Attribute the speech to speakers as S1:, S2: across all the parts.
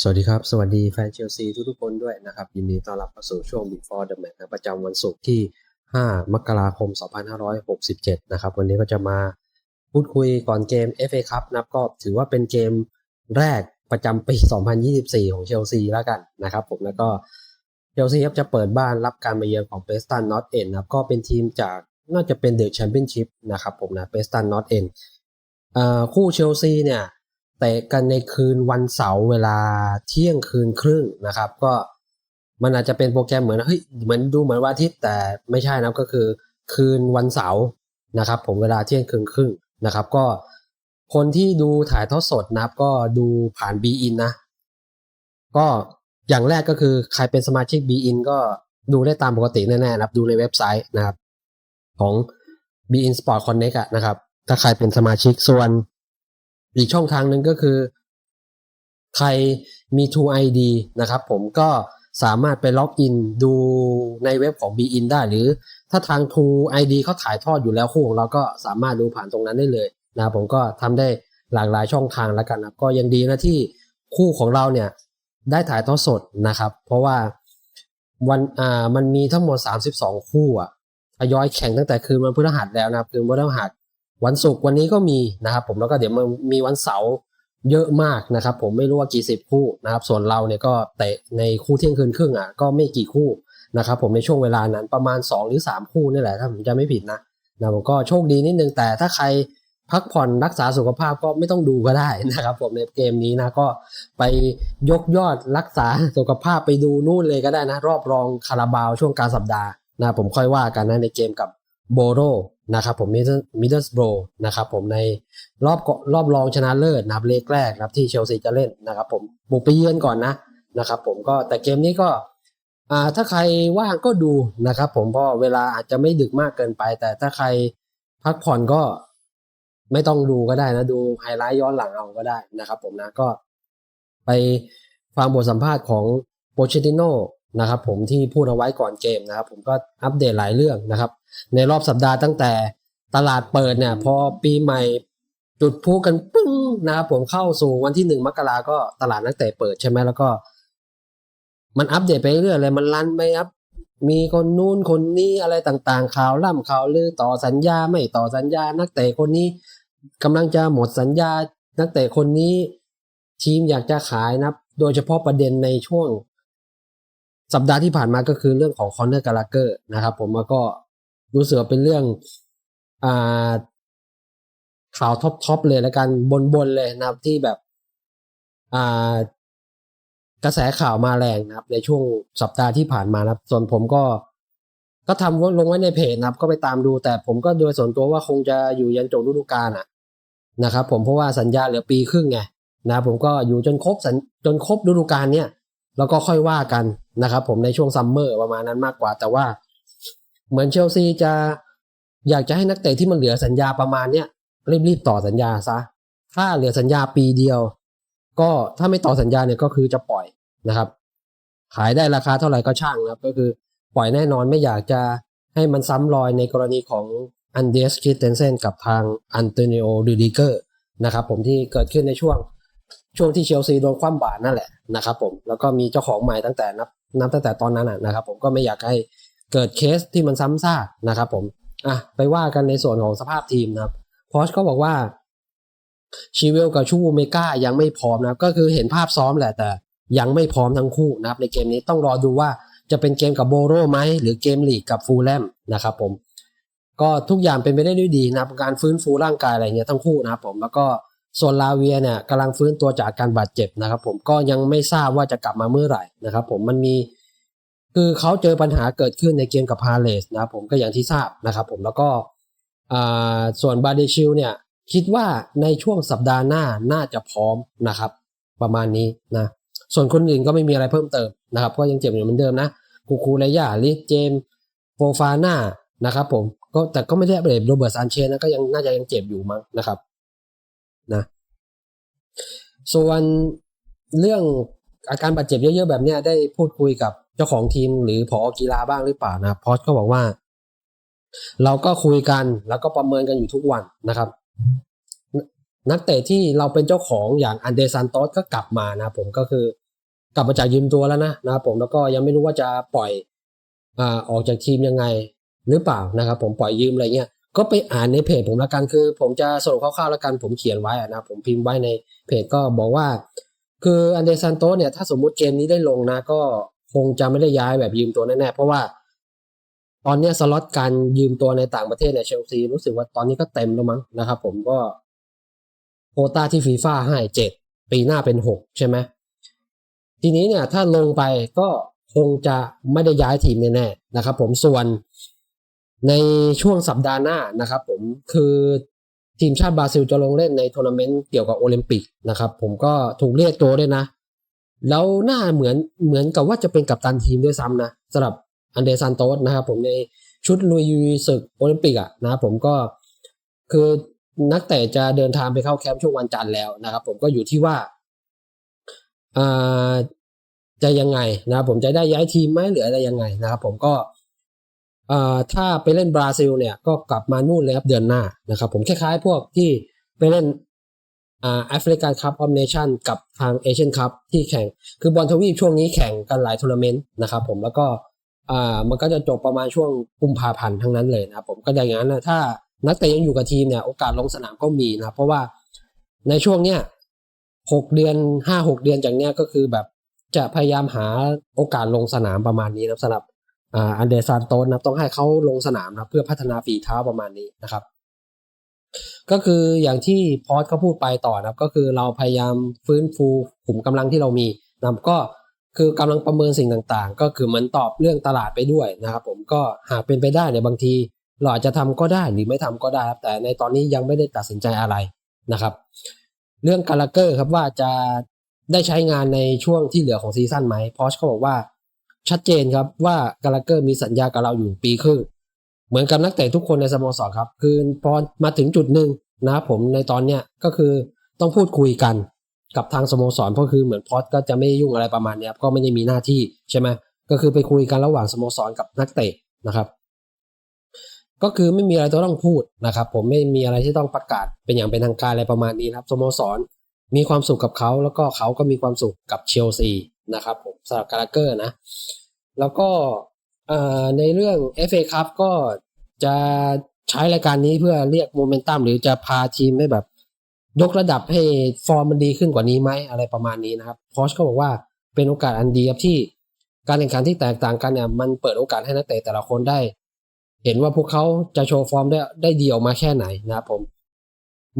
S1: สวัสดีครับ สวัสดีแฟนเชลซีทุกๆคนด้วยนะครับ ยินดีต้อนรับเข้าสู่ช่วง Before the Match ประจำวันศุกร์ที่ 5 มกราคม 2567 นะครับ วันนี้ก็จะมาพูดคุยก่อนเกม FA Cup นะครับก็ถือว่าเป็นเกมแรกประจำปี 2024 ของเชลซีแล้วกันนะครับผมแล้วก็เชลซีครับจะเปิดบ้านรับการมาเยือนของเปสตันนอตเอ็นนะครับก็เป็นทีมจากน่าจะเป็นเดอะแชมเปี้ยนชิพนะครับผมนะเปสตันนอตเอ็นคู่เชลซีเนี่ย เตะกันในคืนวันเสาร์เวลาเที่ยงคืนครึ่งนะครับ ก็มันอาจจะเป็นโปรแกรมเหมือนเฮ้ยเหมือนดูเหมือนวันอาทิตย์แต่ไม่ใช่นะก็คือคืนวันเสาร์นะครับ ผมเวลาเที่ยงคืนครึ่งนะครับ ก็คนที่ดูถ่ายทอดสดนะครับ ก็ดูผ่านบีอินนะ ก็อย่างแรกก็คือใครเป็นสมาชิกบีอินก็ดูได้ตามปกติแน่ๆนะครับ ดูในเว็บไซต์นะครับ ของ b i n Sport Connect นะครับ ถ้าใครเป็นสมาชิกส่วน อีกช่องทางหนึ่งก็คือ ใครมี True ID นะครับ ผมก็สามารถไปล็อกอินดูในเว็บของ b i n ได้ หรือถ้าทาง True ID เขาถ่ายทอดอยู่แล้วคู่ของเราก็สามารถดูผ่านตรงนั้นได้เลยนะผมก็ทำได้หลากหลายช่องทางแล้วกันนะก็ยังดีนะที่คู่ของเราเนี่ยได้ถ่ายทอดสดนะครับ เพราะว่าวันอ่ามันมีทั้งหมด 32 คู่อะทยอยแข่งตั้งแต่คืนวันพฤหัสแล้วนะครับคืนวันพฤหัส วันศุกร์วันนี้ก็มีนะครับผมแล้วก็เดี๋ยวมันมีวันเสาร์เยอะมากนะครับผมไม่รู้ว่ากี่สิบคู่นะครับส่วนเราเนี่ยก็เตะในคู่เที่ยงคืนครึ่งอะก็ไม่กี่คู่นะครับผมในช่วงเวลานั้นประมาณ 2 หรือ 3 คู่นี่แหละถ้าผมจะไม่ผิดนะนะผมก็โชคดีนิดนึงแต่ถ้าใครพักผ่อนรักษาสุขภาพก็ไม่ต้องดูก็ได้นะครับผมในเกมนี้นะก็ไปยกยอดรักษาสุขภาพไปดูนู่นเลยก็ได้นะ รอบรองคาราบาวช่วงกลารสัปดาห์นะผมค่อยว่ากันนะในเกมกับ โบโรนะครับผมมิดเดิลสโบรนะครับผมในรอบรอบรองชนะเลิศนะครับเลกแรกครับที่เชลซีจะเล่นนะครับผมบุกไปเยือนก่อนนะนะครับผมก็แต่เกมนี้ก็อ่าถ้าใครว่างก็ดูนะครับผมเพราะเวลาอาจจะไม่ดึกมากเกินไป แต่ถ้าใครพักผ่อนก็ไม่ต้องดูก็ได้นะดูไฮไลท์ย้อนหลังเอาก็ได้นะครับผมนะก็ไปฟังบทสัมภาษณ์ของโปเชติโน นะครับผมที่พูดเอาไว้ก่อนเกมนะครับ ผมก็อัปเดตหลายเรื่องนะครับ ในรอบสัปดาห์ตั้งแต่ตลาดเปิดเนี่ย พอปีใหม่จุดพลุกันปึ้งนะครับผมเข้าสู่วันที่หนึ่งมกราก็ตลาดนักเตะเปิดใช่ไหมแล้วก็ มันอัปเดตไปเรื่อยเลยมันรันไปครับมีคนนู้นคนนี้อะไรต่างๆข่าวล่ำข่าวลือต่อสัญญาไม่ต่อสัญญา นักเตะคนนี้กำลังจะหมดสัญญา นักเตะคนนี้ ทีมอยากจะขายนะโดยเฉพาะประเด็นในช่วง สัปดาห์ที่ผ่านมาก็คือเรื่องของคอนเนอร์กาลาเกอร์นะครับผมแล้วก็รู้สึกว่าเป็นเรื่องอ่าข่าวท็อปทอปเลยแล้วกันบนๆเลยนะครับที่แบบอ่ากระแสข่าวมาแรงนะครับ ในช่วงสัปดาห์ที่ผ่านมานะครับ ส่วนผมก็ ก็ทำลงไว้ในเพจนะครับ ก็ไปตามดู แต่ผมก็โดยส่วนตัวว่าคงจะอยู่ยันจบฤดูกาลอะนะครับ ผมเพราะว่าสัญญาเหลือปีครึ่งไงนะผมก็อยู่จนครบจนครบฤดูกาลเนี้ย แล้วก็ค่อยว่ากันนะครับ ผมในช่วงซัมเมอร์ประมาณนั้นมากกว่า แต่ว่าเหมือนเชลซีจะอยากจะให้นักเตะที่มันเหลือสัญญาประมาณเนี้ยรีบๆต่อสัญญาซะถ้าเหลือสัญญาปีเดียว ก็ถ้าไม่ต่อสัญญาเนี่ยก็คือจะปล่อยนะครับ ขายได้ราคาเท่าไหร่ก็ช่างนะครับ ก็คือปล่อยแน่นอนไม่อยากจะให้มันซ้ำรอยในกรณีของอันเดสคิดเทนเซนกับทางอันโตนิโอดูดิเกอร์นะครับผมที่เกิดขึ้นในช่วง ช่วงที่เชลซีโดนคว่ำบาตรนั่นแหละนะครับผมแล้วก็มีเจ้าของใหม่ตั้งแต่นับนับตั้งแต่ตอนนั้นนะครับผมก็ไม่อยากให้เกิดเคสที่มันซ้ำซากนะครับผมอะไปว่ากันในส่วนของสภาพทีมนะครับพอชก็บอกว่าชีเวลกับชูเมกายังไม่พร้อมนะครับก็คือเห็นภาพซ้อมแหละแต่ยังไม่พร้อมทั้งคู่นะครับในเกมนี้ต้องรอดูว่าจะเป็นเกมกับโบโรไหมหรือเกมลีกกับฟูลแลมนะครับผมก็ทุกอย่างเป็นไปได้ด้วยดีนะครับการฟื้นฟูร่างกายอะไรเงี้ยทั้งคู่นะครับผมแล้วก็ ส่วนลาเวียเนี่ยกำลังฟื้นตัวจากการบาดเจ็บนะครับ ผมก็ยังไม่ทราบว่าจะกลับมาเมื่อไหร่นะครับ ผมมันมีคือเขาเจอปัญหาเกิดขึ้นในเกมกับพาเลสนะครับผมก็อย่างที่ทราบนะครับผมแล้วก็ส่วนบาเดชิลเนี่ยคิดว่าในช่วงสัปดาห์หน้าน่าจะพร้อมนะครับ ประมาณนี้นะส่วนคนอื่นก็ไม่มีอะไรเพิ่มเติมนะครับ ก็ยังเจ็บอยู่เหมือนเดิมนะคูคูเลย่าลิเจมโฟฟาน่านะครับผมก็แต่ก็ไม่ได้เบรดโรเบิร์ตซานเชนนะก็ยังน่าจะยังเจ็บอยู่มั้งนะครับนะ ส่วนเรื่องอาการบาดเจ็บเยอะๆแบบเนี้ยได้พูดคุยกับเจ้าของทีมหรือผอกีฬาบ้างหรือเปล่านะพอสก็บอกว่า เราก็คุยกันแล้วก็ประเมินกันอยู่ทุกวันนะครับ นักเตะที่เราเป็นเจ้าของอย่างอันเดซันโตสก็กลับมานะผมก็คือกลับมาจากยืมตัวแล้วนะนะครับผมแล้วก็ยังไม่รู้ว่าจะปล่อยอ่าออกจากทีมยังไงหรือเปล่านะครับ ผมปล่อยยืมอะไรเงี้ย ก็ไปอ่านในเพจผมละกันคือ ผมจะสรุปคร่าวๆล้วกันผมเขียนไว้นะผมพิมพ์ไว้ในเพจก็บอกว่า คืออันเดรซันโตเนี่ยถ้าสมมุติเกมนี้ได้ลงนะ ก็คงจะไม่ได้ย้ายแบบยืมตัวแน่ๆเพราะว่า ตอนนี้สล็อตการยืมตัวในต่างประเทศเนี่ยเชลซีรู้สึกว่าตอนนี้ก็เต็มแล้วมั้งนะครับผมก็โควต้าที่ฟีฟ่าให้เจ็ดปีหน้าเป็นหกใช่ไหมทีนี้เนี่ยถ้าลงไปก็คงจะไม่ได้ย้ายทีมแน่ๆนะครับผมส่วน ในช่วงสัปดาห์หน้านะครับผมคือทีมชาติบราซิลจะลงเล่นในทัวร์นาเมนต์เกี่ยวกับโอลิมปิกนะครับ ผมก็ถูกเรียกตัวด้วยนะ แล้วหน้าเหมือนเหมือนกับว่าจะเป็นกัปตันทีมด้วยซ้ำนะสำหรับอันเดรซันโตสนะครับผมในชุดลุยศึกโอลิมปิกอะนะครับผมก็คือนักเตะจะเดินทางไปเข้าแคมป์ช่วงวันจันทร์แล้วนะครับ ผมก็อยู่ที่ว่าจะยังไงนะครับผมจะได้ย้ายทีมไหมหรืออะไรยังไงนะครับ ผมก็ ถ้าไปเล่นบราซิลเนี่ยก็กลับมานู่นเลยครับเดือนหน้านะครับ ผมคล้ายๆพวกที่ไปเล่นแอฟริกันคัพออฟเนชั่นกับทางเอเชียนคัพที่แข่ง คือบอลทวีปช่วงนี้แข่งกันหลายทัวร์นาเมนต์นะครับผมแล้วก็มันก็จะจบประมาณช่วงกุมภาพันธ์ทั้งนั้นเลยนะครับผมก็อย่างนั้นนะถ้านักเตะยังอยู่กับทีมเนี่ยโอกาสลงสนามก็มีนะเพราะว่าในช่วงเนี้ยหกเดือนห้าหกเดือนจากเนี้ยก็คือแบบจะพยายามหาโอกาสลงสนามประมาณนี้นะสำหรับ อ่าอันเดซานโตสนะต้องให้เขาลงสนามนะเพื่อพัฒนาฝีเท้าประมาณนี้นะครับ ก็คืออย่างที่พอสเขาพูดไปต่อนะครับ ก็คือเราพยายามฟื้นฟูขุมกำลังที่เรามีนะครับก็คือกำลังประเมินสิ่งต่างๆ ก็คือเหมือนตอบเรื่องตลาดไปด้วยนะครับ ผมก็หากเป็นไปได้เนี่ยบางทีเราอาจจะทำก็ได้หรือไม่ทำก็ได้ครับแต่ในตอนนี้ยังไม่ได้ตัดสินใจอะไรนะครับ เรื่องการลเกอร์ครับว่าจะได้ใช้งานในช่วงที่เหลือของซีซั่นไหมพอชเขาบอกว่า ชัดเจนครับว่ากาลาเกอร์มีสัญญากับเราอยู่ปีครึ่งเหมือนกับนักเตะทุกคนในสโมสรครับ คือพอมาถึงจุดหนึ่งนะผมในตอนเนี้ยก็คือต้องพูดคุยกันกับทางสโมสรเพราะคือเหมือนพอสก็จะไม่ยุ่งอะไรประมาณนี้ครับก็ไม่ได้มีหน้าที่ใช่ไหมก็คือไปคุยกันระหว่างสโมสรกับนักเตะนะครับ ก็คือไม่มีอะไรต้องพูดนะครับ ผมไม่มีอะไรที่ต้องประกาศเป็นอย่างเป็นทางการอะไรประมาณนี้นะครับสโมสรมีความสุขกับเขาแล้วก็เขาก็มีความสุขกับเชลซี นะครับผมสำหรับกาลาเกอร์นะ แล้วก็ในเรื่อง FA ครับก็จะใช้รายการนี้เพื่อเรียกโมเมนตัมหรือจะพาทีมให้แบบ ยกระดับให้ฟอร์มมันดีขึ้นกว่านี้ไหมอะไรประมาณนี้นะครับพอชก็บอกว่าเป็นโอกาสอันดีครับที่การแข่งขันที่แตกต่างกันเนี่ยมันเปิดโอกาสให้นักเตะแต่ละคนได้ เห็นว่าพวกเขาจะโชว์ฟอร์มได้ได้ดีออกมาแค่ไหนนะครับผม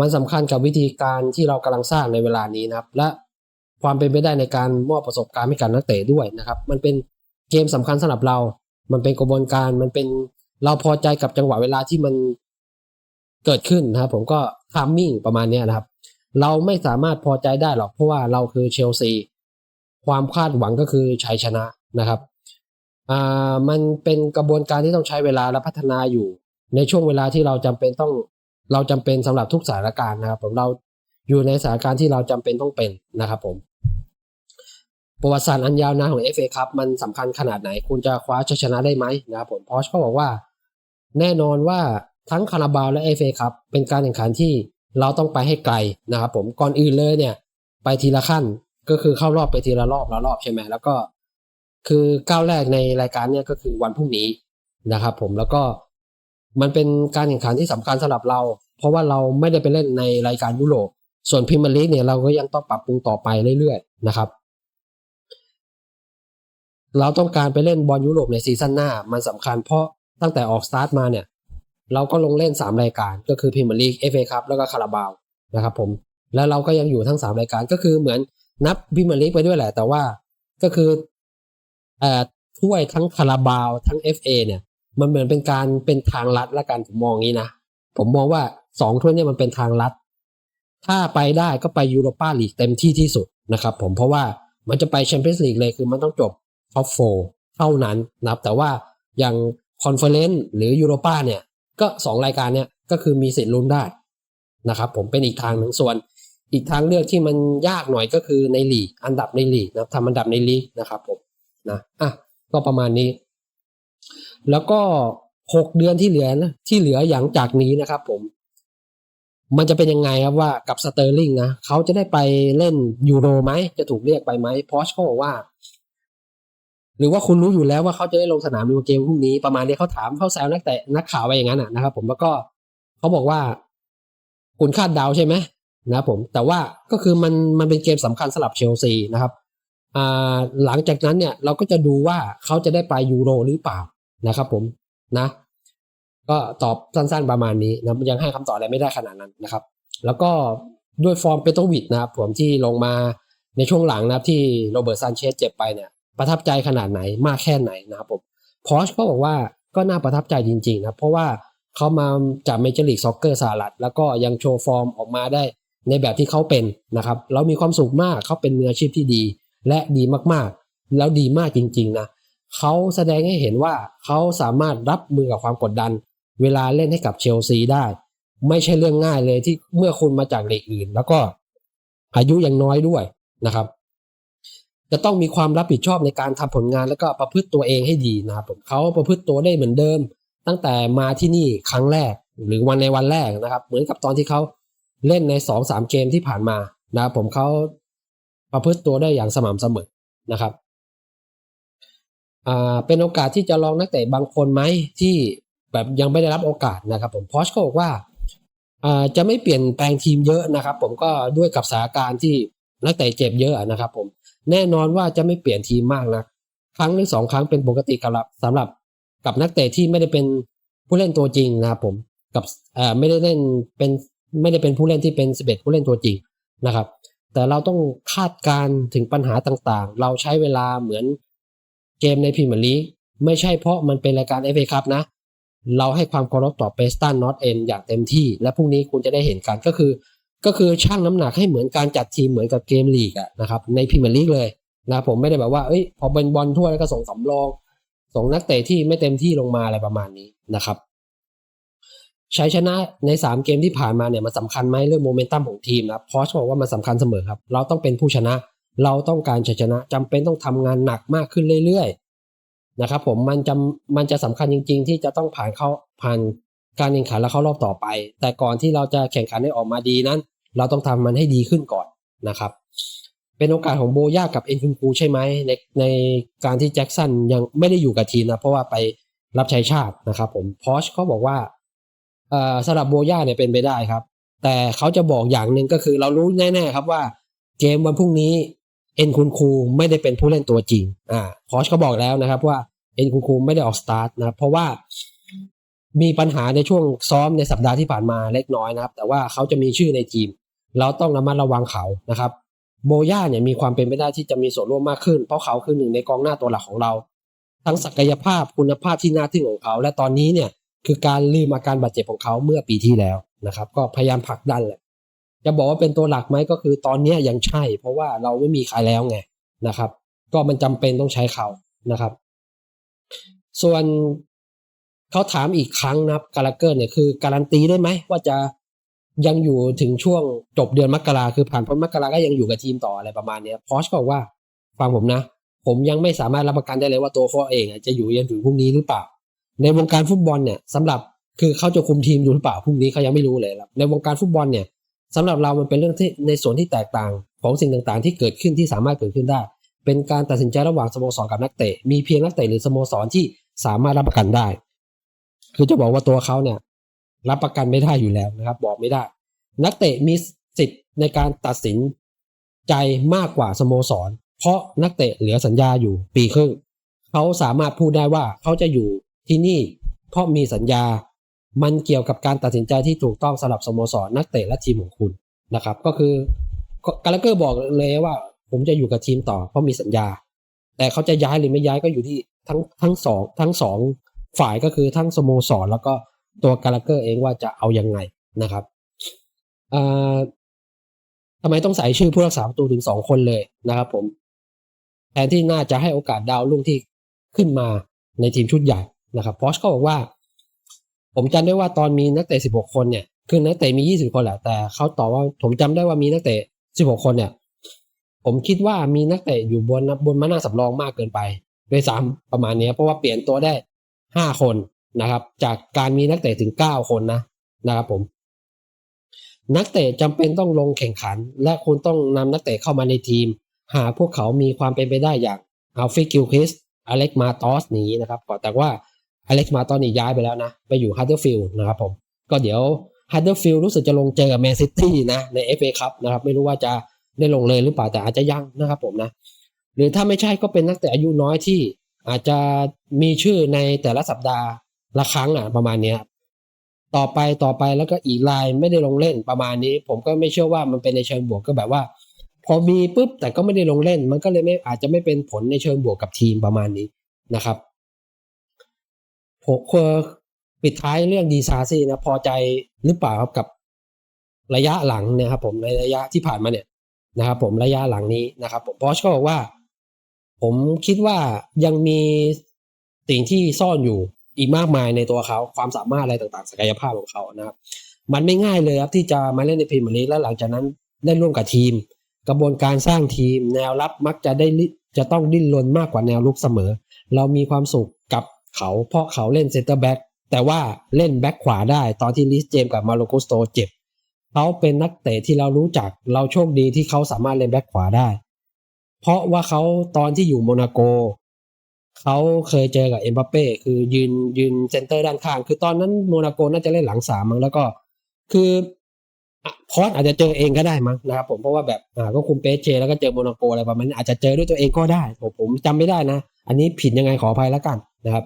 S1: มันสำคัญกับวิธีการที่เรากำลังสร้างในเวลานี้นะครับ และ ความเป็นไปได้ในการมอบประสบการณ์ให้กับนักเตะด้วยนะครับ มันเป็นเกมสำคัญสำหรับเรา มันเป็นกระบวนการ มันเป็นเราพอใจกับจังหวะเวลาที่มันเกิดขึ้นนะครับ ผมก็ทามมิ่งประมาณนี้นะครับ เราไม่สามารถพอใจได้หรอกเพราะว่าเราคือเชลซี ความคาดหวังก็คือชัยชนะนะครับอ่ามันเป็นกระบวนการที่ต้องใช้เวลาและพัฒนาอยู่ ในช่วงเวลาที่เราจำเป็นต้องเราจำเป็นสำหรับทุกสถานการณ์นะครับ ผมเรา อยู่ในสถานการณ์ที่เราจำเป็นต้องเป็นนะครับผม ประวัติศาสตร์อันยาวนานของ FA ครับมันสำคัญขนาดไหน คุณจะคว้าชัยชนะได้ไหมนะครับผมพอชก็บอกว่า แน่นอนว่าทั้งคาราบาวและ FA ครับเป็นการแข่งขันที่เราต้องไปให้ไกลนะครับผมก่อนอื่นเลยเนี่ย ไปทีละขั้นก็คือเข้ารอบไปทีละรอบละรอบใช่ไหมแล้วก็ คือก้าวแรกในรายการเนี่ยก็คือวันพรุ่งนี้นะครับผมแล้วก็มันเป็นการแข่งขันที่สำคัญสำหรับเรา เพราะว่าเราไม่ได้ไปเล่นในรายการยุโรป ส่วนพรีเมียร์ลีกเนี่ยเราก็ยังต้องปรับปรุงต่อไปเรื่อยๆนะครับ เราต้องการไปเล่นบอลยุโรปในซีซั่นหน้า มันสำคัญเพราะตั้งแต่ออกสตาร์ทมาเนี่ย เราก็ลงเล่น 3 รายการก็คือพรีเมียร์ลีกเอฟเอคัพแล้วก็คาราบาวนะครับผมแล้วเราก็ยังอยู่ทั้ง 3 รายการก็คือเหมือนนับพรีเมียร์ลีกไปด้วยแหละ แต่ว่าก็คือเอ่อถ้วยทั้งคาราบาวทั้ง FA เนี่ย มันเหมือนเป็นการเป็นทางลัดละกันผมมองงี้นะผมมองว่าสองถ้วยเนี่ยมันเป็นทางลัด ถ้าไปได้ก็ไปยูโรปาลีกเต็มที่ที่สุดนะครับผมเพราะว่ามันจะไปแชมเปี้ยนส์ลีกเลยคือมันต้องจบท็อปโฟเท่านั้นนะครับแต่ว่าอย่างคอนเฟอเรนซ์หรือยูโรปาเนี่ยก็สองรายการเนี่ยก็คือมีสิทธิ์ลุ้นได้นะครับผมเป็นอีกทางหนึ่งส่วน อีกทางเลือกที่มันยากหน่อยก็คือในลีกอันดับในลีกนะทำอันดับในลีกนะครับผมนะอะก็ประมาณนี้ แล้วก็หกเดือนที่เหลือนะที่เหลืออย่างจากนี้นะครับผม มันจะเป็นยังไงครับว่ากับสเตอร์ลิงนะเขาจะได้ไปเล่นยูโรไหมจะถูกเรียกไปไหมพอชเขาบอกว่า หรือว่าคุณรู้อยู่แล้วว่าเขาจะได้ลงสนามในเกมพรุ่งนี้ประมาณนี้เขาถามเขาแซวนักแต่นักข่าวไปอย่างนั้นนะครับ ผมแล้วก็เขาบอกว่า คุณคาดเดาใช่ไหมนะผม แต่ว่าก็คือมันมันเป็นเกมสำคัญสำหรับเชลซีนะครับหลังจากนั้นเนี่ยเราก็จะดูว่าเขาจะได้ไปยูโรหรือเปล่านะครับ ผมนะ ก็ตอบสั้นๆประมาณนี้นะยังให้คำตอบอะไรไม่ได้ขนาดนั้นนะครับ แล้วก็ด้วยฟอร์มเปโตวิดนะครับผมที่ลงมาในช่วงหลังนะครับที่โรเบิร์ตซานเชสเจ็บไปเนี่ยประทับใจขนาดไหนมากแค่ไหนนะครับผมพอชก็บอกว่าก็น่าประทับใจจริงๆนะเพราะว่าเขามาจากเมเจอร์ลีกซ็อกเกอร์สหรัฐแล้วก็ยังโชว์ฟอร์มออกมาได้ในแบบที่เขาเป็นนะครับแล้วมีความสุขมากเขาเป็นมืออาชีพที่ดี และดีมากๆ แล้วดีมากจริง ๆนะเขาแสดงให้เห็นว่าเขาสามารถรับมือกับความกดดัน เวลาเล่นให้กับเชลซีได้ ไม่ใช่เรื่องง่ายเลยที่เมื่อคุณมาจากลีกอื่น แล้วก็อายุยังน้อยด้วยนะครับ จะต้องมีความรับผิดชอบในการทำผลงานแล้วก็ประพฤติตัวเองให้ดีนะครับผมเขาประพฤติตัวได้เหมือนเดิม ตั้งแต่มาที่นี่ครั้งแรก หรือวันในวันแรกนะครับ เหมือนกับตอนที่เขาเล่นในสองสามเกมที่ผ่านมานะครับผมเขาประพฤติตัวได้อย่างสม่ำเสมอนะครับเป็นโอกาสที่จะลองนักเตะบางคนไหมที่ แบบยังไม่ได้รับโอกาสนะครับผมพอชก็บอกว่าจะไม่เปลี่ยนแปลงทีมเยอะนะครับ ผมก็ด้วยกับสถานการณ์ที่นักเตะเจ็บเยอะนะครับ ผมแน่นอนว่าจะไม่เปลี่ยนทีมมากนะครั้งหรือสองครั้งเป็นปกติสำหรับสำหรับกับนักเตะที่ไม่ได้เป็นผู้เล่นตัวจริงนะครับผมกับไม่ได้เล่นเป็นไม่ได้เป็นผู้เล่นที่เป็นสิบเอ็ดผู้เล่นตัวจริงนะครับ แต่เราต้องคาดการณ์ถึงปัญหาต่างๆ เราใช้เวลาเหมือนเกมในพรีเมียร์ลีกไม่ใช่เพราะมันเป็นรายการเอฟเอคัพนะ เราให้ความเคารพต่อเปสตันนอตเอ็นอย่างเต็มที่ และพรุ่งนี้คุณจะได้เห็นกันก็คือ ก็คือช่างน้ำหนักให้เหมือนการจัดทีมเหมือนกับเกมลีกอะนะครับในพรีเมียร์ลีกเลยนะผมไม่ได้แบบว่าเอ้ยพอเป็นบอลทั่วแล้วก็ส่งสำรองส่งนักเตะที่ไม่เต็มที่ลงมาอะไรประมาณนี้นะครับชัยชนะใน 3 เกมที่ผ่านมาเนี่ยมันสำคัญไหมเรื่องโมเมนตัมของทีมนะพอชบอกว่ามันสำคัญเสมอครับ เราต้องเป็นผู้ชนะ เราต้องการชัยชนะจำเป็นต้องทำงานหนักมากขึ้นเรื่อยๆ นะครับผมมันจะมันจะสำคัญจริง ๆ ที่จะต้องผ่านเข้าผ่านการแข่งขันและเข้ารอบต่อไป แต่ก่อนที่เราจะแข่งขันให้ออกมาดีนั้น เราต้องทำมันให้ดีขึ้นก่อนนะครับ เป็นโอกาสของโบย่ากับเอ็นคุนคูใช่ไหมในในการที่แจ็คสันยังไม่ได้อยู่กับทีมนะเพราะว่าไปรับใช้ชาตินะครับผมพอชเขาบอกว่าเอ่อสำหรับโบย่าเนี่ยเป็นไปได้ครับ แต่เขาจะบอกอย่างหนึ่งก็คือเรารู้แน่ๆครับว่าเกมวันพรุ่งนี้ เอ็นคุนคูไม่ได้เป็นผู้เล่นตัวจริง อ่าพอชเขาบอกแล้วนะครับ ว่าเอ็นคุนคูไม่ได้ออกสตาร์ทนะเพราะว่ามีปัญหาในช่วงซ้อมในสัปดาห์ที่ผ่านมาเล็กน้อยนะครับ แต่ว่าเขาจะมีชื่อในทีม เราต้องระมัดระวังเขานะครับ โบย่าเนี่ยมีความเป็นไปได้ที่จะมีส่วนร่วมมากขึ้น เพราะเขาคือหนึ่งในกองหน้าตัวหลักของเรา ทั้งศักยภาพคุณภาพที่น่าทึ่งของเขา และตอนนี้เนี่ยคือการลืมอาการบาดเจ็บของเขาเมื่อปีที่แล้วนะครับ ก็พยายามผลักดันแหละ จะบอกว่าเป็นตัวหลักไหมก็คือตอนนี้ยังใช่ เพราะว่าเราไม่มีใครแล้วไงนะครับ ก็มันจำเป็นต้องใช้เขานะครับ ส่วนเขาถามอีกครั้งนะครับกาลาเกอร์เนี่ยคือการันตีได้ไหมว่าจะยังอยู่ถึงช่วงจบเดือนมกราคือผ่านพ้นมกราก็ยังอยู่กับทีมต่ออะไรประมาณนี้พอชบอกว่าฟังผมนะ ผมยังไม่สามารถรับประกันได้เลยว่าตัวเขาเองจะอยู่ยันถึงพรุ่งนี้หรือเปล่า ในวงการฟุตบอลเนี่ยสำหรับคือเขาจะคุมทีมอยู่หรือเปล่าพรุ่งนี้เขายังไม่รู้เลยครับในวงการฟุตบอลเนี่ย สำหรับเรามันเป็นเรื่องที่ในส่วนที่แตกต่าง ของสิ่งต่างๆ ที่เกิดขึ้นที่สามารถเกิดขึ้นได้ เป็นการตัดสินใจระหว่างสโมสรกับนักเตะ มีเพียงนักเตะหรือสโมสรที่สามารถรับประกันได้ คือจะบอกว่าตัวเขาเนี่ย รับประกันไม่ได้อยู่แล้วนะครับ บอกไม่ได้ นักเตะมีสิทธิ์ในการตัดสินใจมากกว่าสโมสร เพราะนักเตะเหลือสัญญาอยู่ปีครึ่งเขาสามารถพูดได้ว่าเขาจะอยู่ที่นี่เพราะมีสัญญา มันเกี่ยวกับการตัดสินใจที่ถูกต้องสำหรับสโมสรนักเตะและทีมของคุณนะครับ ก็คือกาลเกอร์บอกเลยว่า ผมจะอยู่กับทีมต่อเพราะมีสัญญา แต่เขาจะย้ายหรือไม่ย้ายก็อยู่ที่ทั้งทั้งสองทั้งสองฝ่ายก็คือทั้งสโมสรแล้วก็ตัวกาลเกอร์เองว่าจะเอายังไงนะครับทำไมต้องใส่ชื่อผู้รักษาประตูถึงสองคนเลยนะครับ ผมแทนที่น่าจะให้โอกาสดาวรุ่งที่ขึ้นมาในทีมชุดใหญ่นะครับพอชก็บอกว่า ผมจำได้ว่าตอนมีนักเตะ 16 คนเนี่ย คือนักเตะมี 20 คนแหละ แต่เขาตอบว่า ผมจำได้ว่ามีนักเตะ 16 คนเนี่ย ผมคิดว่ามีนักเตะอยู่บนบนมานาสำรองมากเกินไปด้วยซ้ำประมาณนี้ เพราะว่าเปลี่ยนตัวได้ 5 คนนะครับ จากการมีนักเตะถึง 9 คนนะนะครับผม นักเตะจำเป็นต้องลงแข่งขัน และคุณต้องนำนักเตะเข้ามาในทีม หากพวกเขามีความเป็นไปได้อย่างอัลฟิกิลคิสอเล็กมาตอสนีนะครับก่อนแต่ว่า อเล็กมาตอสนี่ย้ายไปแล้วนะ ไปอยู่ฮัตเตอร์ฟิลด์นะครับผม ก็เดี๋ยวฮัตเตอร์ฟิลด์รู้สึกจะลงเจอกับแมนซิตี้นะ ใน FA คัพนะครับ ไม่รู้ว่าจะได้ลงเลยหรือเปล่าแต่อาจจะยังนะครับผมนะ หรือถ้าไม่ใช่ก็เป็นนักเตะอายุน้อยที่อาจจะมีชื่อในแต่ละสัปดาห์ละครั้งอะประมาณนี้ต่อไปต่อไปแล้วก็อีกรายไม่ได้ลงเล่นประมาณนี้ ผมก็ไม่เชื่อว่ามันเป็นในเชิงบวกก็แบบว่า พอมีปุ๊บแต่ก็ไม่ได้ลงเล่น มันก็เลยไม่อาจจะไม่เป็นผลในเชิงบวกกับทีมประมาณนี้นะครับ ผมปิดท้ายเรื่องดีซาซี่นะพอใจหรือเปล่าครับกับระยะหลังนี่ยครับ ผมในระยะที่ผ่านมาเนี่ยนะครับ ผมระยะหลังนี้นะครับ ผมพอชก็บอกว่า ผมคิดว่ายังมีสิ่งที่ซ่อนอยู่อีกมากมายในตัวเขาความสามารถอะไรต่างๆ ศักยภาพของเขานะครับ มันไม่ง่ายเลยครับที่จะมาเล่นในพรีเมียร์ลีกแล้วหลังจากนั้นได้ร่วมกับทีม กระบวนการสร้างทีม แนวรับมักจะได้จะต้องดิ้นรนมากกว่าแนวลุกเสมอ เรามีความสุข เขาเพราะเขาเล่นเซนเตอร์แบ็กแต่ว่าเล่นแบ็กขวาได้ตอนที่ลิสเจมกับมาโลโกสโตเจ็บเขาเป็นนักเตะที่เรารู้จักเราโชคดีที่เขาสามารถเล่นแบ็กขวาได้ เพราะว่าเขาตอนที่อยู่โมนาโกเขาเคยเจอกับเอ็มบัปเป้คือยืนยืนเซนเตอร์ด้านข้าง คือตอนนั้นโมนาโกน่าจะเล่นหลังสามมั้งแล้วก็ คือพอสอาจจะเจอเองก็ได้มั้งนะครับผมเพราะว่าแบบอ่าก็คุมเปเชแล้วก็เจอโมนาโกอะไรประมาณนี้อาจจะเจอด้วยตัวเองก็ได้ผมผมจำไม่ได้นะ อันนี้ผิดยังไงขออภัยแล้วกันนะครับ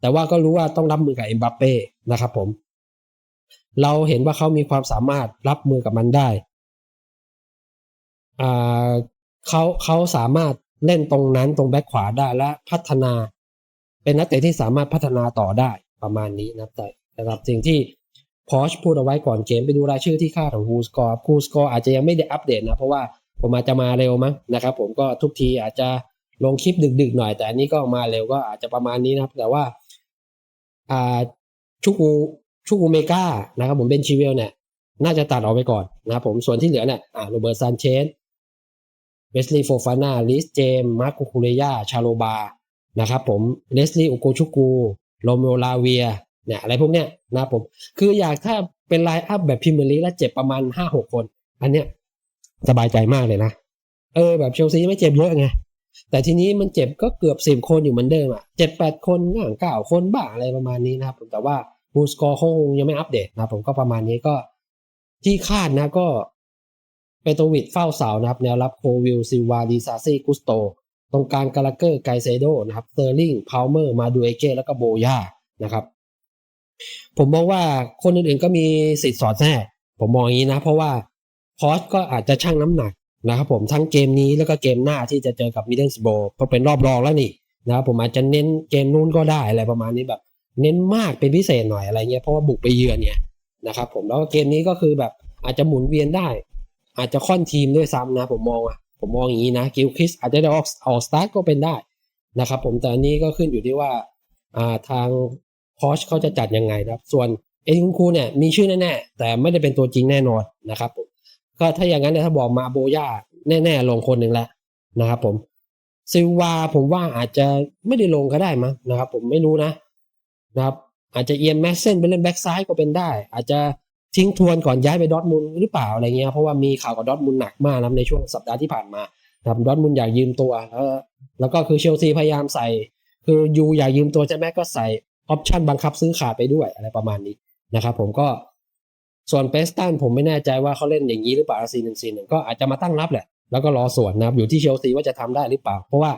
S1: แต่ว่าก็รู้ว่าต้องรับมือกับเอ็มบัปเป้นะครับผม เราเห็นว่าเขามีความสามารถรับมือกับมันได้เขาเขาสามารถเล่นตรงนั้นตรงแบ็คขวาได้และพัฒนา เป็นนักเตะที่สามารถพัฒนาต่อได้ประมาณนี้นะแต่สำหรับสิ่งที่พอชพูดเอาไว้ก่อนเกมไปดูรายชื่อที่ค่าของฮูสกอร์ฮูสกอร์อาจจะยังไม่ได้อัปเดตนะ เพราะว่าผมอาจจะมาเร็วมั้งนะครับ ผมก็ทุกทีอาจจะลงคลิปดึกๆหน่อย แต่อันนี้ก็มาเร็วก็อาจจะประมาณนี้นะครับ แต่ว่า อ่าชุกูชุกูเมกานะครับผมเป็นชีเวลเนี่ยน่าจะตัดออกไปก่อนนะครับผมส่วนที่เหลือเนี่ยอ่าโรเบิร์ตซานเชสเวสลีย์โฟฟาน่าลิสเจมมาร์คคูเรยาชาโลบานะครับผมเลสลีย์โอโกชุกูโรเมโอลาเวียเนี่ยอะไรพวกเนี้ยนะผมคืออยากถ้าเป็นไลน์อัพแบบพิมพ์ลีแล้วเจ็บประมาณห้าหกคน อันเนี้ยสบายใจมากเลยนะ เออแบบเชลซีไม่เจ็บเยอะไง แต่ทีนี้มันเจ็บก็เกือบสิบคนอยู่เหมือนเดิมอะเจ็ดแปดคนง่างเก้าคนบ้าอะไรประมาณนี้นะครับแต่ว่าบูสกอร์คงยังไม่อัปเดตนะผมก็ประมาณนี้ก็ที่คาดนะก็เปโตวิดเฝ้าเสานะครับ แนวรับโควิลซิวาดีซาซีกุสโต ตรงกลางกาลาเกอร์ไกเซโดนะครับเซอร์ลิงพาวเมอร์มาดูเอเกแล้วก็โบยานะครับ ผมมองว่าคนอื่นๆก็มีสิทธิ์สอดแทรกผมมองอย่างนี้นะ เพราะว่าพอสก็อาจจะชั่งน้ำหนัก นะครับผมทั้งเกมนี้แล้วก็เกมหน้าที่จะเจอกับมิดเดิลสโบเพราะเป็นรอบรองแล้วนี่นะครับผมอาจจะเน้นเกมนู้นก็ได้อะไรประมาณนี้แบบ เน้นมากเป็นพิเศษหน่อยอะไรเงี้ยเพราะว่าบุกไปเยือนเนี่ยนะครับผมแล้วก็เกมนี้ก็คือแบบอาจจะหมุนเวียนได้ อาจจะค่อนทีมด้วยซ้ำนะผมมองอะผมมองอย่างนี้นะกิลคิสอาจจะได้ออกออกสตาร์ทก็เป็นได้นะครับผมแต่อันนี้ก็ขึ้นอยู่ที่ว่าอ่าทางพอชเขาจะจัดยังไงนะครับ ส่วนเอ็นคุณครูเนี่ยมีชื่อแน่ๆแต่ไม่ได้เป็นตัวจริงแน่นอนนะครับผม ก็ถ้าอย่างนั้นเนี่ยถ้าบอกมาโบย่าแน่ ๆ ลงคนหนึ่งแล้วนะครับผมซิลวาผมว่าอาจจะไม่ได้ลงก็ได้มั้งนะครับ ผมไม่รู้นะนะครับ อาจจะเอียนแมสเซนไปเล่นแบ็กซ้ายก็เป็นได้ อาจจะทิ้งทวนก่อนย้ายไปดอทมุลหรือเปล่าอะไรเงี้ยเพราะว่ามีข่าวกับดอทมุลหนักมากนะในช่วงสัปดาห์ที่ผ่านมาครับดอทมุลอยากยืมตัวแล้วแล้วก็คือเชลซีพยายามใส่ คือยูอยากยืมตัวใช่ไหมก็ใส่ออปชันบังคับซื้อขาดไปด้วยอะไรประมาณนี้นะครับ ผมก็ ส่วนเปสตันผมไม่แน่ใจว่าเขาเล่นอย่างนี้หรือเปล่าซีหนึ่งซีหนึ่งก็อาจจะมาตั้งรับแหละ แล้วก็รอส่วนนะครับ อยู่ที่เชลซีว่าจะทำได้หรือเปล่า เพราะว่า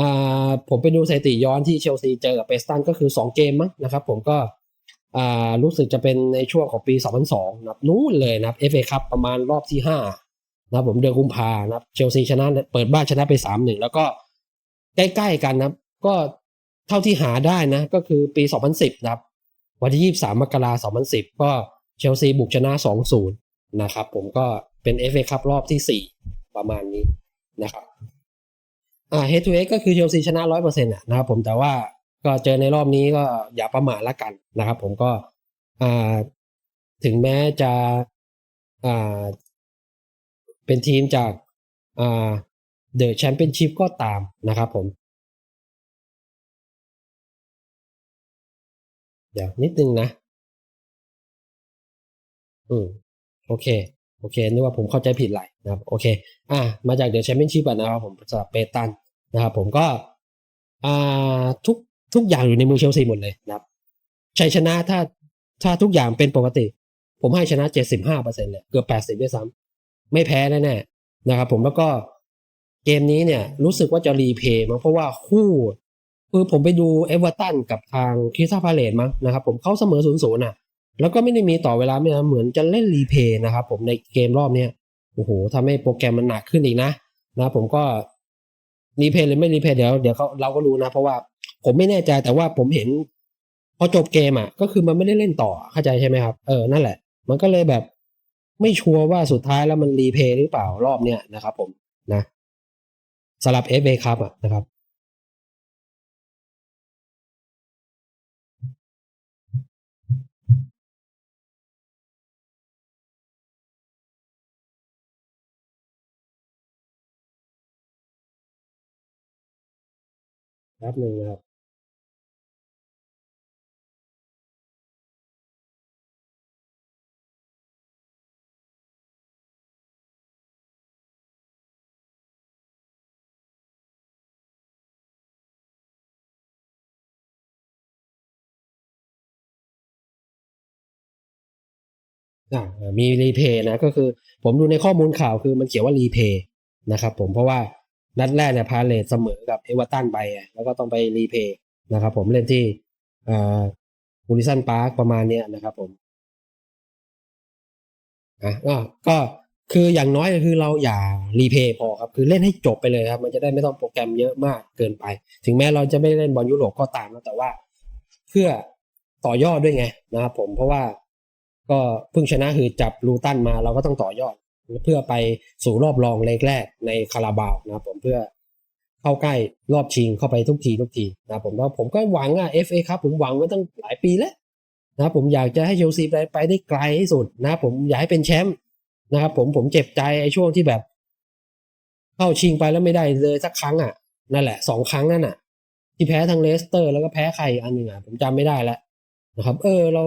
S1: อ่าผมไปดูสถิติย้อนที่เชลซีเจอกับเปสตันก็คือ 2 เกมมั้งนะครับ ผมก็อ่ารู้สึกจะเป็นในช่วงของปี 2002นะครับนู้นเลยนะครับเอฟเอคัพประมาณรอบที่5นะผมเดือนกุมภานะครับเชลซีชนะเปิดบ้านชนะไป 3-1 แล้วก็ใกล้ๆกันนะก็เท่าที่หาได้นะ ก็คือปี 2010 นะครับ วันที่ 23 มกราคม 2010 ก็ เชลซีบุกชนะ 2-0 นะครับ ผมก็เป็น FA คัพรอบที่ 4 ประมาณนี้นะครับอ่า head to h ก็คือเชลซีชนะ 100%นะครับผมแต่ว่าก็เจอในรอบนี้ก็อย่าประมาทละกันนะครับ ผมก็อ่าถึงแม้จะอ่าเป็นทีมจากอ่าเดอะแชมเปี้ยนชิพก็ตามนะครับผม เดี๋ยวนิดนึงนะ อืมโอเค โอเคนึกว่าผมเข้าใจผิดไหลนะครับ โอเค อะมาจากเดอะแชมเปี้ยนชิพนะครับผมสำหรับเปตันนะครับ ผมก็ อ่าทุกทุกอย่างอยู่ในมือเชลซีหมดเลยนะครับชัยชนะถ้าถ้าทุกอย่างเป็นปกติ ผมให้ชนะ75เปอร์เซ็นเลย เกือบ80ด้วยซ้ำไม่แพ้แน่ๆนะครับ ผมแล้วก็เกมนี้เนี่ย รู้สึกว่าจะรีเพย์มั้งเพราะว่าคู่คือผมไปดูเอเวอร์ตันกับทางคริสตัลพาเลตมั้งนะครับ ผมเขาเสมอ0ูนย์ศูนย์อะ แล้วก็ไม่ได้มีต่อเวลาไม่นะเหมือนจะเล่นรีเพย์นะครับผมในเกมรอบเนี้ยโอ้โหทำให้โปรแกรมมันหนักขึ้นอีกนะนะผมก็รีเพย์หรือไม่รีเพย์เดี๋ยวเดี๋ยวเขาเราก็รู้นะ เพราะว่าผมไม่แน่ใจแต่ว่าผมเห็น พอจบเกมอะ ก็คือมันไม่ได้เล่นต่อเข้าใจใช่ไหมครับเออนั่นแหละ มันก็เลยแบบ ไม่ชัวร์ว่าสุดท้ายแล้วมันรีเพย์หรือเปล่ารอบเนี้ยนะครับผมนะสำหรับเอฟเอครับอะนะครับ ป๊บหนึ่งนะครับอ่ามีรีเพย์นะก็คือผมดูในข้อมูลข่าวคือมันเขียนว่ารีเพย์นะครับผมเพราะว่า นัดแรกเนี่ยพาเลตเสมอกับเอเวอร์ตันไปอะแล้วก็ต้องไปรีเพย์นะครับผมเล่นที่อ่าบูริสันพาร์คประมาณเนี้ยนะครับผมอะก็ก็คืออย่างน้อยคือเราอย่ารีเพย์พอครับ คือเล่นให้จบไปเลยครับ มันจะได้ไม่ต้องโปรแกรมเยอะมากเกินไป ถึงแม้เราจะไม่เล่นบอลยุโรปก็ตามนะแต่ว่า เพื่อต่อยอดด้วยไงนะครับผมเพราะว่าก็เพิ่งชนะคือจับลูตันมาเราก็ต้องต่อยอด เพื่อไปสู่รอบรองเล็กแรกในคาราบาวนะครับผมเพื่อเข้าใกล้รอบชิงเข้าไปทุกทีทุกทีนะผมแล้วผมก็หวังอะ FA ครับผมหวังมาตั้งหลายปีแล้วนะผมอยากจะให้เชลซีไปไปได้ไกลที่สุดนะผมอยากให้เป็นแชมป์นะครับผมผมเจ็บใจไอ้ช่วงที่แบบ เข้าชิงไปแล้วไม่ได้เลยสักครั้งอะนั่นแหละสองครั้งนั่นอะ ที่แพ้ทางเลสเตอร์ แล้วก็แพ้ใครอันหนึ่งอะผมจำไม่ได้แล้วนะครับ เออเรา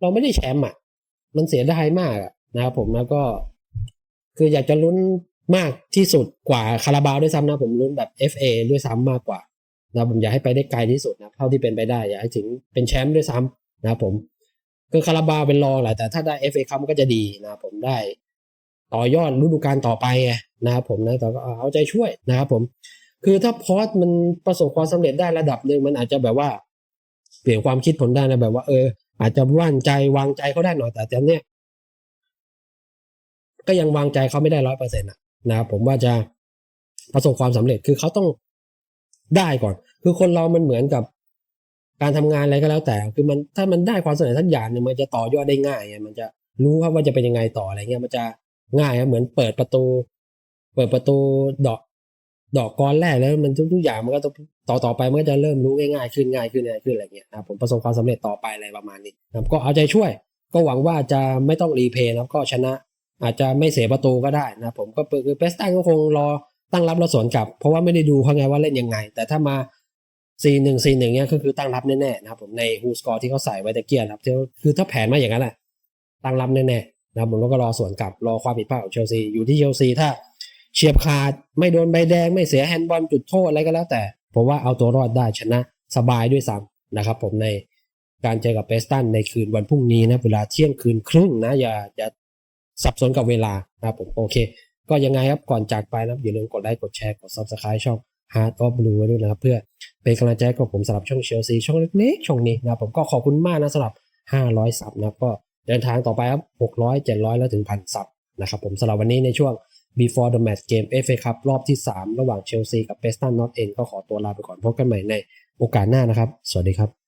S1: เราไม่ได้แชมป์อะ มันเสียดายมากอะนะครับผมแล้วก็ คืออยากจะลุ้นมากที่สุดกว่าคาราบาวด้วยซ้ำนะผมลุ้นแบบ FA ด้วยซ้ำมากกว่านะผมอยากให้ไปได้ไกลที่สุดนะเท่าที่เป็นไปได้อยากให้ถึงเป็นแชมป์ด้วยซ้ำนะผมคือคาราบาวเป็นรองแหละแต่ถ้าได้ FA คัพมันก็จะดีนะผมได้ ต่อยอดฤดูกาลต่อไปไงนะครับผมนะแต่ก็เอาใจช่วยนะครับผม คือถ้าพอสมันประสบความสำเร็จได้ระดับหนึ่งมันอาจจะแบบว่า เปลี่ยนความคิดผลได้นะแบบว่าเออ อาจจะว่านใจวางใจเขาได้หน่อยแต่ตอนเนี้ย ก็ยังวางใจเขาไม่ได้ร้อยเปอร์เซ็นต์นะครับผมว่าจะประสบความสำเร็จคือเขาต้องได้ก่อน คือคนเรามันเหมือนกับการทำงานอะไรก็แล้วแต่ คือมันถ้ามันได้ความสำเร็จทักอย่างเนี่ยมันจะต่อยอดได้ง่ายไงมันจะรู้ครับว่าจะเป็นยังไงต่ออะไรเงี้ยมันจะง่ายครับเหมือนเปิดประตู เปิดประตูดอก ดอกก้อนแรกแล้วมันทุกทุกอย่างมันก็ต้อต่อต่อไปมันก็จะเริ่มรู้ง่ายๆขึ้นง่ายขึ้นง่ายขึ้นอะไรเงี้ยนะครับผมประสบความสำเร็จต่อไปอะไรประมาณนี้นะครับก็เอาใจช่วย ก็หวังว่าจะไม่ต้องรีเพย์นะครับก็ชนะ อาจจะไม่เสียประตูก็ได้นะผมก็คือเปสตันก็คงรอตั้งรับแล้วสวนกลับ เพราะว่าไม่ได้ดูเขาไงว่าเล่นยังไง แต่ถ้ามา4 1 4 1เนี่ยก็คือตั้งรับแน่ๆนะครับผมในฮูสกอร์ที่เขาใส่ไว้ตะเกียร์ครับคือถ้าแผนมาอย่างนั้นแหละตั้งรับแน่ๆนะครับผมแล้วก็รอสวนกลับรอความผิดพลาดของเชลซีอยู่ที่เชลซีถ้าเฉียบขาดไม่โดนใบแดงไม่เสียแฮนด์บอลจุดโทษอะไรก็แล้ว แต่ผมว่าเอาตัวรอดได้ชนะสบายด้วยซ้ำนะครับ ผมในการเจอกับเปสตันในคืนวันพรุ่งนี้นะเวลาเที่ยงคืนครึ่งนะอย่าอย่า สับสนกับเวลานะครับผมโอเค ก็ยังไงครับก่อนจากไปนะอย่าลืมกดไลค์กดแชร์กด subscribe ช่อง Hard of Blue ด้วยนะครับ เพื่อเป็นกำลังใจกับผมสำหรับช่องเชลซีช่องเล็กๆช่องนี้นะครับผมก็ขอบคุณมากนะสำหรับ 500 ซับนะก็เดินทางต่อไปครับ 600 700 แล้วถึงพันซับนะครับผมสำหรับวันนี้ในช่วง before the match เกม FA Cup รอบที่ 3 ระหว่างเชลซีกับเปสตันนอตเอ็นก็ขอตัวลาไปก่อนพบกันใหม่ในโอกาสหน้านะครับ สวัสดีครับ